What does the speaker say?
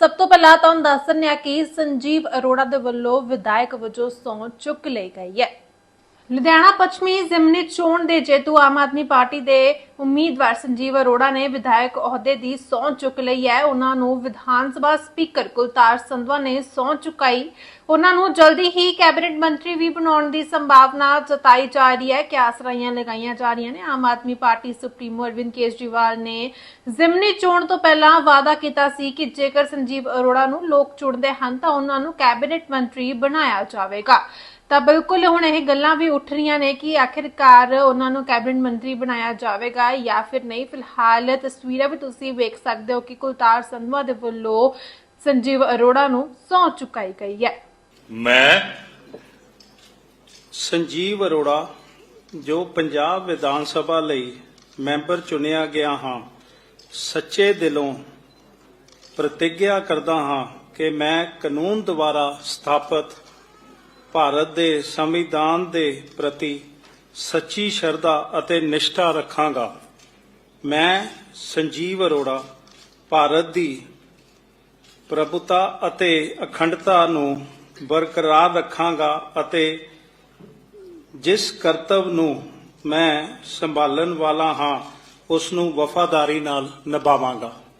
ਸਭ ਤੋਂ ਪਹਿਲਾਂ ਤੁਹਾਨੂੰ ਦੱਸ ਦਿੰਦੇ ਹਾਂ ਕਿ ਸੰਜੀਵ ਅਰੋੜਾ ਦੇ ਵੱਲੋਂ ਵਿਧਾਇਕ ਵਜੋਂ ਸਹੁੰ ਚੁੱਕ ਲਈ ਗਈ ਹੈ। ਲੁਧਿਆਣਾ ਪੱਛਮੀ ਜ਼ਿਮਨੀ ਚੋਣ ਦੇ ਜੇਤੂ ਆਮ ਆਦਮੀ ਪਾਰਟੀ ਦੇ ਉਮੀਦਵਾਰ ਸੰਜੀਵ ਅਰੋੜਾ ਨੇ ਵਿਧਾਇਕ ਅਹੁਦੇ ਦੀ ਸਹੁੰ ਚੁੱਕ ਲਈ ਹੈ। ਉਹਨਾਂ ਨੂੰ ਵਿਧਾਨ ਸਭਾ ਸਪੀਕਰ ਕੁਲਤਾਰ ਸੰਧਵਾ ਨੇ ਸਹੁੰ ਚੁਕਾਈ। ਉਹਨਾਂ ਨੂੰ ਜਲਦੀ ਹੀ ਕੈਬਨਿਟ ਮੰਤਰੀ ਵੀ ਬਣਾਉਣ ਦੀ ਸੰਭਾਵਨਾ ਜਤਾਈ ਜਾ ਰਹੀ ਹੈ। ਕਿ ਆਸਰਾਈਆਂ ਲਗਾਈਆਂ ਜਾ ਰਹੀਆਂ ਨੇ। ਆਮ ਆਦਮੀ ਪਾਰਟੀ ਸੁਪਰੀਮੋ ਅਰਵਿੰਦ ਕੇਜਰੀਵਾਲ ਨੇ ਜ਼ਿਮਨੀ ਚੋਣ ਤੋਂ ਪਹਿਲਾਂ ਵਾਅਦਾ ਕੀਤਾ ਸੀ ਕਿ ਜੇਕਰ ਸੰਜੀਵ ਅਰੋੜਾ ਨੂੰ ਲੋਕ ਚੁਣਦੇ ਹਨ ਤਾਂ ਉਹਨਾਂ ਨੂੰ ਕੈਬਨਿਟ ਮੰਤਰੀ ਬਣਾਇਆ ਜਾਵੇਗਾ। ਤਾਂ ਬਿਲਕੁਲ ਹੁਣ ਇਹ ਗੱਲਾਂ ਵੀ ਉੱਠ ਰਹੀਆਂ ਨੇ ਕਿ ਆਖਿਰਕਾਰ ਉਹਨਾਂ ਨੂੰ ਕੈਬਨਿਟ ਮੰਤਰੀ ਬਣਾਇਆ ਜਾਵੇਗਾ। ਜਾਂ ਫਿਰ ਨਹੀਂ ਫਿਲਹਾਲ ਤਸਵੀਰਾਂ ਵੀ ਤੁਸੀਂ ਵੇਖ ਸਕਦੇ ਹੋ ਕਿ ਕੁਲਤਾਰ ਸੰਧਵਾ ਦੇ ਵੱਲੋਂ ਸੰਜੀਵ ਅਰੋੜਾ ਨੂੰ ਸਹੁੰ ਚੁਕਾਈ ਗਈ ਹੈ। ਮੈਂ ਸੰਜੀਵ ਅਰੋੜਾ ਜੋ ਪੰਜਾਬ ਵਿਧਾਨ ਸਭਾ ਲਈ ਮੈਂਬਰ ਚੁਣਿਆ ਗਿਆ ਹਾਂ ਸੱਚੇ ਦਿਲੋਂ ਪ੍ਰਤੀਗਿਆ ਕਰਦਾ ਹਾਂ ਕਿ ਮੈਂ ਕਾਨੂੰਨ ਦੁਆਰਾ ਸਥਾਪਿਤ ਭਾਰਤ ਦੇ ਸੰਵਿਧਾਨ ਦੇ ਪ੍ਰਤੀ ਸੱਚੀ ਸ਼ਰਧਾ ਅਤੇ ਨਿਸ਼ਠਾ ਰੱਖਾਂਗਾ। ਮੈਂ ਸੰਜੀਵ ਅਰੋੜਾ, ਭਾਰਤ ਦੀ ਪ੍ਰਭੁਤਾ ਅਤੇ ਅਖੰਡਤਾ ਨੂੰ ਬਰਕਰਾਰ ਰੱਖਾਂਗਾ ਅਤੇ ਜਿਸ ਕਰਤੱਵ ਨੂੰ ਮੈਂ ਸੰਭਾਲਣ ਵਾਲਾ ਹਾਂ, ਉਸ ਨੂੰ ਵਫਾਦਾਰੀ ਨਾਲ ਨਿਭਾਵਾਂਗਾ।